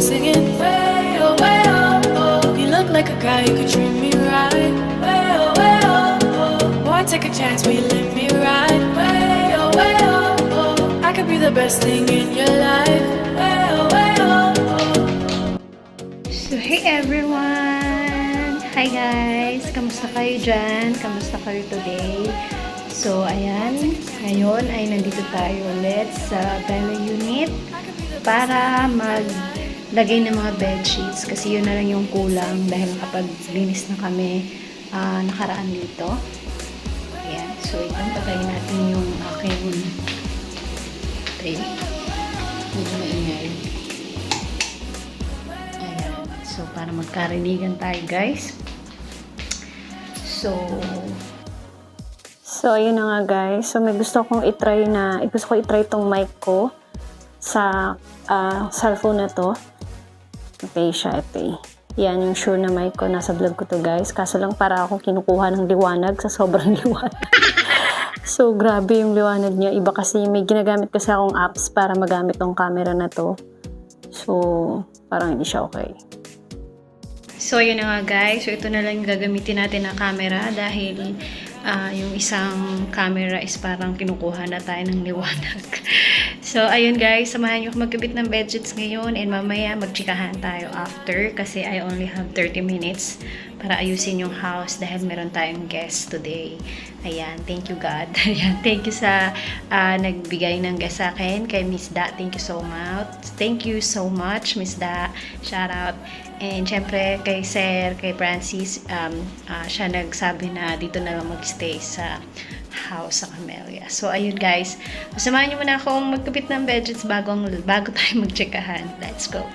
singing way oh way oh oh. You look like a guy who could treat me right. Way oh way oh oh. Take a chance, will you let me ride? Way oh way oh oh. I could be the best thing in your life. Way oh way. So, hey everyone! Hi guys! Kamusta kayo dyan? Kamusta kayo today? So, ayan. Ngayon ay nandito tayo ulit sa Bella Unit para maglagay ng mga bed sheets kasi yun na lang yung kulang dahil kapag linis na kami ah, nakaraan dito. Ayan. So, ito, patayin natin yung aking tray. Medyo maingay. Ayan. So, para magkarinigan tayo, guys. So, so, ayun na nga, guys. So, may gusto kong itry na, gusto ko itry itong mic ko sa ah, cellphone na to. Okay siya, ito. Yan yung sure na mic ko. Nasa vlog ko to, guys. Kaso lang para ako kinukuha ng liwanag sa sobrang liwanag. so, grabe yung liwanag niya. Iba kasi may ginagamit kasi akong apps para magamit tong camera na to. So, parang hindi siya okay. So, yun na nga guys. So, ito na lang yung gagamitin natin na camera dahil ah, yung isang camera is parang kinukuha na tayo ng liwanag. so, ayun guys. Samahan nyo ako magkabit ng bedsheets ngayon and mamaya magchikahan tayo after kasi I only have 30 minutes para ayusin yung house dahil meron tayong guest today. Ayan, thank you God. Ayan, thank you sa ah, nagbigay ng guest sa akin kay Miss Da. Thank you so much. Thank you so much, Miss Da. Shout out. And syempre kay Sir, kay Francis, um, ah, siya nagsabi na dito na lang magstay sa house sa Camellia. So, ayun guys. Samahan niyo muna akong magkapit ng budgets bago, bago tayo magtsikahan. Let's go.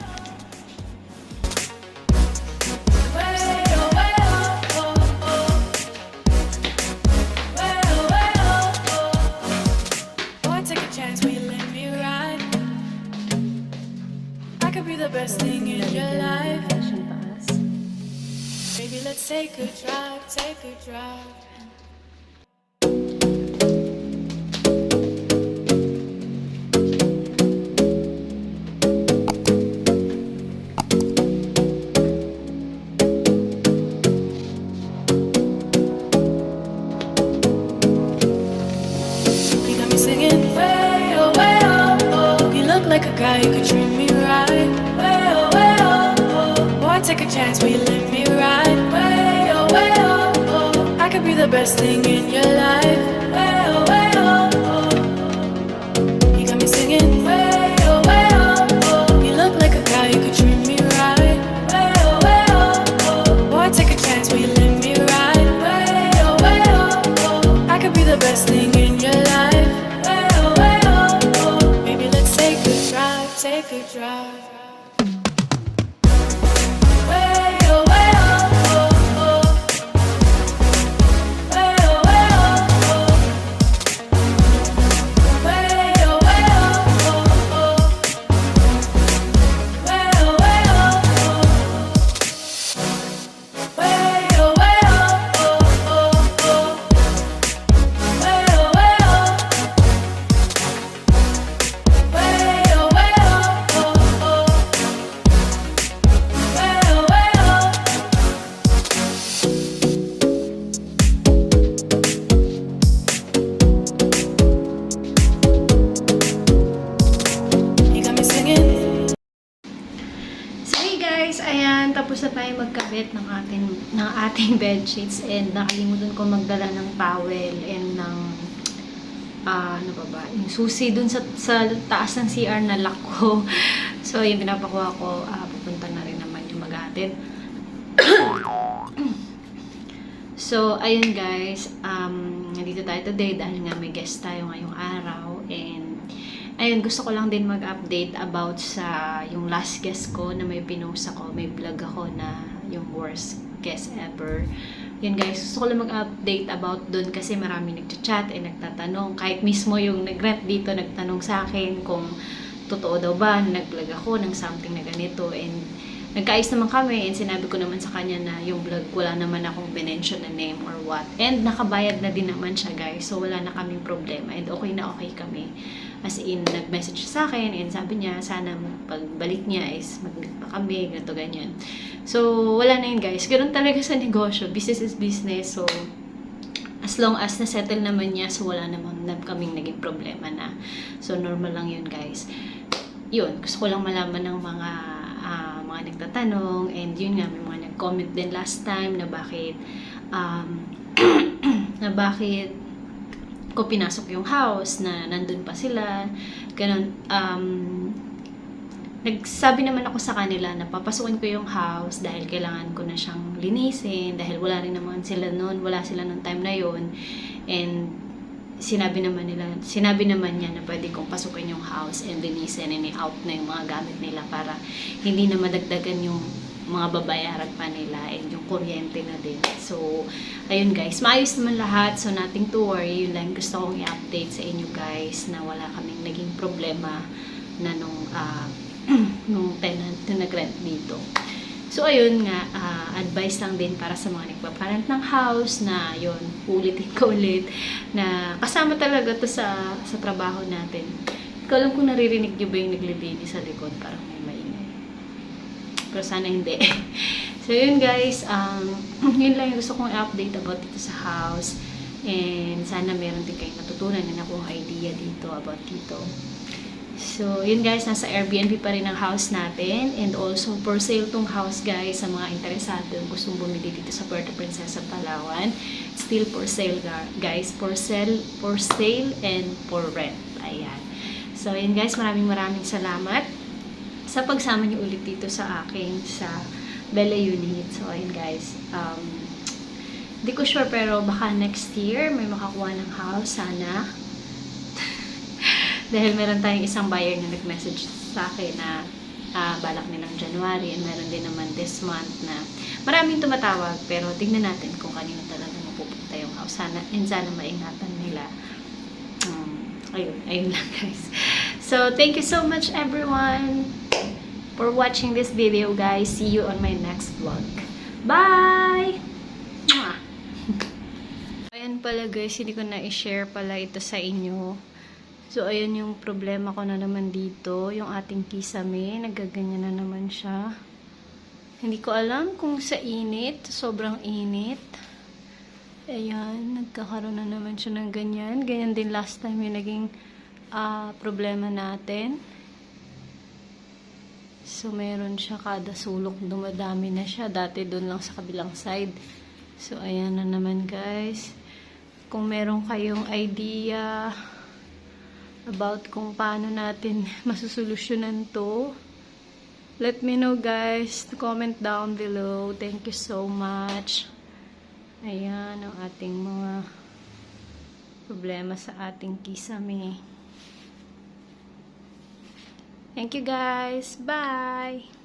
Take a drive, take a drive. Singing way oh way oh oh. You look like a guy who could treat me right. Take a chance, will you let me ride? Way oh way oh oh. I could be the best thing in your life. Way oh way oh oh. You got me singing way oh way oh oh. You look like a guy who could treat me right. Way oh way oh oh. Boy, take a chance, you me? Way oh way oh oh. I could be the best thing in your life. Way oh way oh oh. Let's take a drive, take a drive. Tapos na tayo magkabit ng ating, ng ating bed sheets and nakalimutan ko magdala ng towel and ng ah ano ba ba, yung susi dun sa, sa taas ng CR na lock ko. So yung pinapakuha ko, ah, pupunta na rin naman yung maghatid. So, ayun guys, um, nandito tayo today dahil nga may guest tayo ngayong araw ayun, gusto ko lang din mag-update about sa yung last guest ko na may pinost ako, may vlog ako na yung worst guest ever. Yun guys, gusto ko lang mag-update about dun kasi marami nagchat-chat and nagtatanong. Kahit mismo yung nag-rent dito nagtanong sa akin kung totoo daw ba na nag-vlog ako ng something na ganito and nagkaayos naman kami and sinabi ko naman sa kanya na yung vlog wala naman akong binention na name or what. And nakabayad na din naman siya guys. So wala na kaming problema and okay na okay kami. As in, nag-message sa akin and sabi niya sana pagbalik niya is mag pa kami, ganito ganyan. So wala na yun guys. Ganun talaga sa negosyo. Business is business. So as long as na-settle naman niya, so wala namang na kaming naging problema na. So, normal lang yun, guys. Yun, gusto ko lang malaman ng mga mga nagtatanong and yun nga, may mga nag-comment din last time na bakit um, na bakit ko pinasok yung house, na nandun pa sila, ganun, um, nagsabi naman ako sa kanila na papasukin ko yung house dahil kailangan ko na siyang linisin dahil wala rin naman sila noon, wala sila noon time na yon and sinabi naman nila, sinabi naman niya na pwede kong pasukin yung house and linisin and i-out na yung mga gamit nila para hindi na madagdagan yung mga babayaran pa nila and yung kuryente na din. So, ayun guys, maayos naman lahat. So, nothing to worry. Yun lang gusto kong i-update sa inyo guys na wala kaming naging problema na nung ah, nung tenant na nag-rent dito. So, ayun nga, ah, advice lang din para sa mga nagpaparent ng house na yun, ulitin ko ulit, na kasama talaga to sa, sa trabaho natin. Ikaw lang kung naririnig nyo ba yung naglilinis sa likod, parang may maingay. Pero sana hindi. so, yun guys, um, yun lang yung gusto kong i-update about dito sa house. And sana meron din kayong natutunan na akong idea dito about dito. So, yun guys, nasa Airbnb pa rin ang house natin. And also, for sale tong house guys, sa mga interesado yung gustong bumili dito sa Puerto Princesa, Palawan. Still for sale guys. For sale, for sale and for rent. Ayan. So, yun guys, maraming maraming salamat sa pagsama niyo ulit dito sa akin sa Bella Unit. So, ayun guys. Um, hindi ko sure pero baka next year may makakuha ng house. Sana. Dahil meron tayong isang buyer na nag-message sa akin na ah, balak nilang January and meron din naman this month na maraming tumatawag pero tingnan natin kung kanino talaga mapupunta yung house. Sana, and sana maingatan nila. Um, ayun, ayun lang guys. So, thank you so much everyone for watching this video guys. See you on my next vlog. Bye! Mwah! Ayan pala guys, hindi ko na i-share pala ito sa inyo. So, ayan yung problema ko na naman dito. Yung ating kisame, nagaganyan na naman siya. Hindi ko alam kung sa init, sobrang init. Ayan, nagkakaroon na naman siya ng ganyan. Ganyan din last time yung naging ah, problema natin. So, meron siya kada sulok, dumadami na siya. Dati doon lang sa kabilang side. So, ayan na naman guys. Kung meron kayong idea about kung paano natin masusolusyonan to, let me know guys. Comment down below. Thank you so much. Ayan ang ating mga problema sa ating kisame. Thank you guys. Bye!